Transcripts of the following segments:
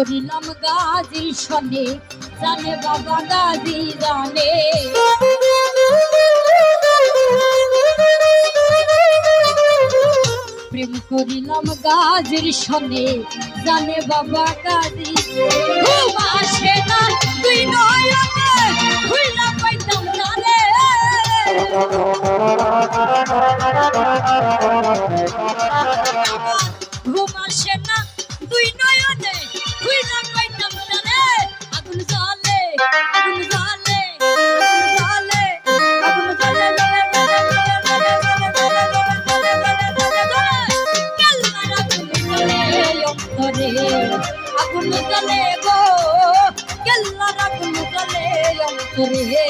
করিলাম গাজি শনে জানে বাবা গাজি জানে। প্রেম করিলাম গাজির শনে জানে বাবা গাজি না রে আগুন জলে গো কেল্লার আগুন জলে অন্তরে।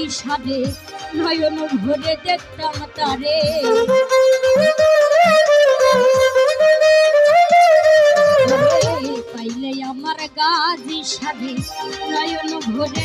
গাছি সাদে নয়ন ভরে দেখতাম তারে। পাইলে আমার গাজি সাবে নয়ন ভরে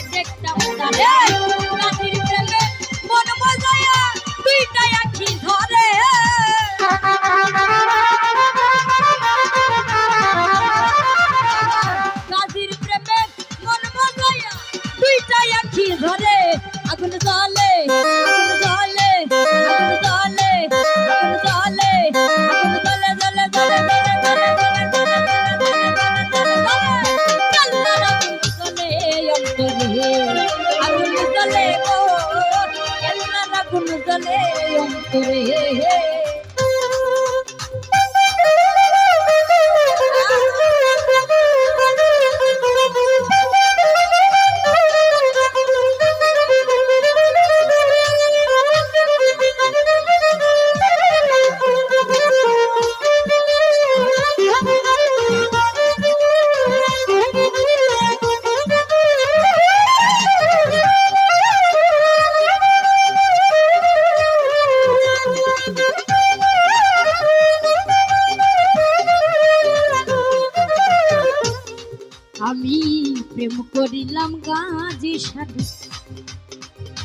জ্বলে আগুন জ্বলে গো কেল্লার আগুন জ্বলে অন্তরে। আমি প্রেম করিলাম গাজি সাধু।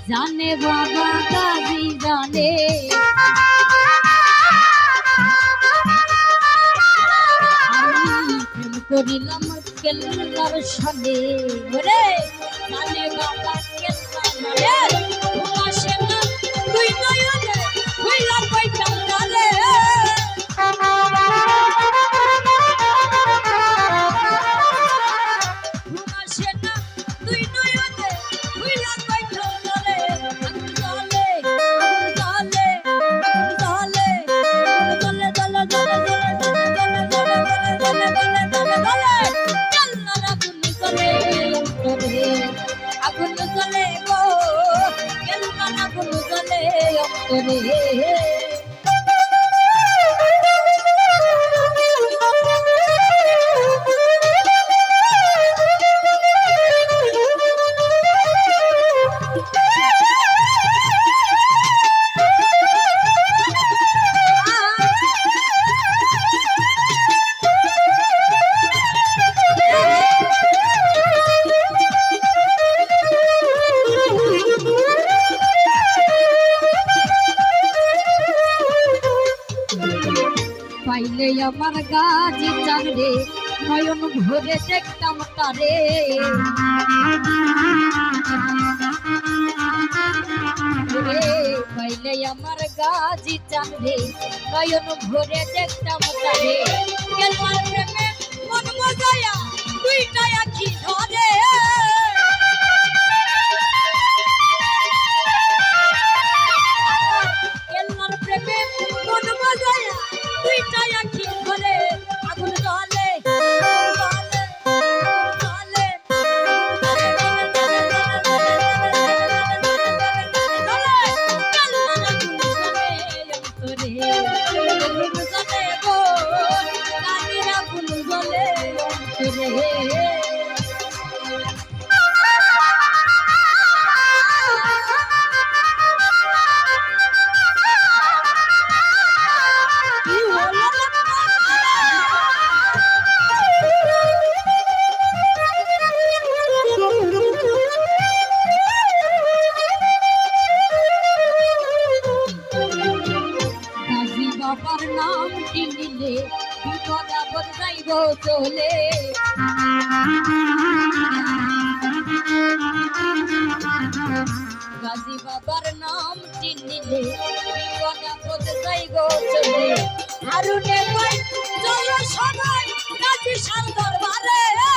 জানে বাবা গাজি জানে। আমি প্রেম করিলাম কেলার ওরে, জানে পাইলে আমার গাজি চাঁদরে নয়ন ভরে দেখতাম তারে। পাইলে আমার গাজি চাঁদরে নয়ন ভরে দেখতাম তারে। কেলার প্রেমে মন মজায়া দুইটা আখি? খবর নাই গো চলে। গাজী বাবার নাম চিনিলে বিপদ আপদ যাই গো চলে। হারুনে কই চলো সবাই গাজী সার দরবারে।